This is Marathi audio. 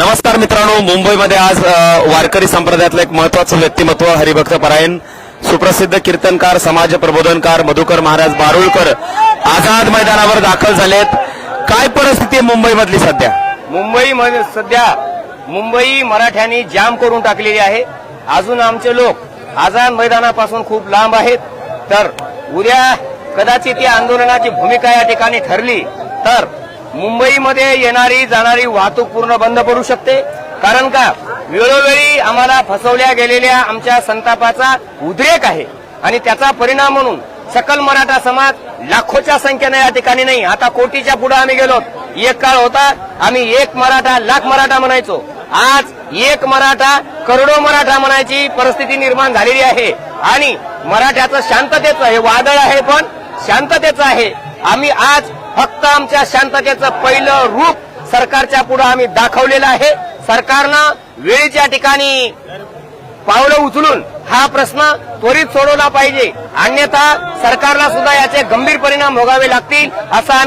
नमस्कार मित्रांनो मुंबईमध्ये आज वारकरी संप्रदायातलं एक महत्वाचं व्यक्तिमत्व हरिभक्त परायण सुप्रसिद्ध कीर्तनकार समाज प्रबोधनकार मधुकर महाराज बारुळकर आझाद मैदानावर दाखल झालेत. काय परिस्थिती आहे मुंबईमधली सध्या? मुंबईमध्ये सध्या मुंबई मराठ्यांनी जाम करून टाकलेली आहे. अजून आमचे लोक आझाद मैदानापासून खूप लांब आहेत. तर उद्या कदाचित या आंदोलनाची भूमिका या ठिकाणी ठरली तर मुंबईमध्ये येणारी जाणारी वाहतूक पूर्ण बंद पडू शकते. कारण का? वेळोवेळी आम्हाला फसवल्या गेलेल्या आमच्या संतापाचा उद्रेक आहे. आणि त्याचा परिणाम म्हणून सकल मराठा समाज लाखोच्या संख्येने या ठिकाणी नाही. आता कोटीच्या पुढे आम्ही गेलो. एक काळ होता आम्ही एक मराठा लाख मराठा म्हणायचो. आज एक मराठा करोडो मराठा म्हणायची परिस्थिती निर्माण झालेली आहे. आणि मराठ्याचं शांततेचं हे वादळ आहे पण शांततेचं आहे. आम्ही आज फक्त आमच्या शांततेचं पहिलं रूप सरकारच्या पुढे आम्ही दाखवलेलं आहे. सरकारनं वेळेच्या ठिकाणी पावलं उचलून हा प्रश्न त्वरित सोडवला पाहिजे. अन्यथा सरकारला सुद्धा याचे गंभीर परिणाम भोगावे लागतील असं आम्ही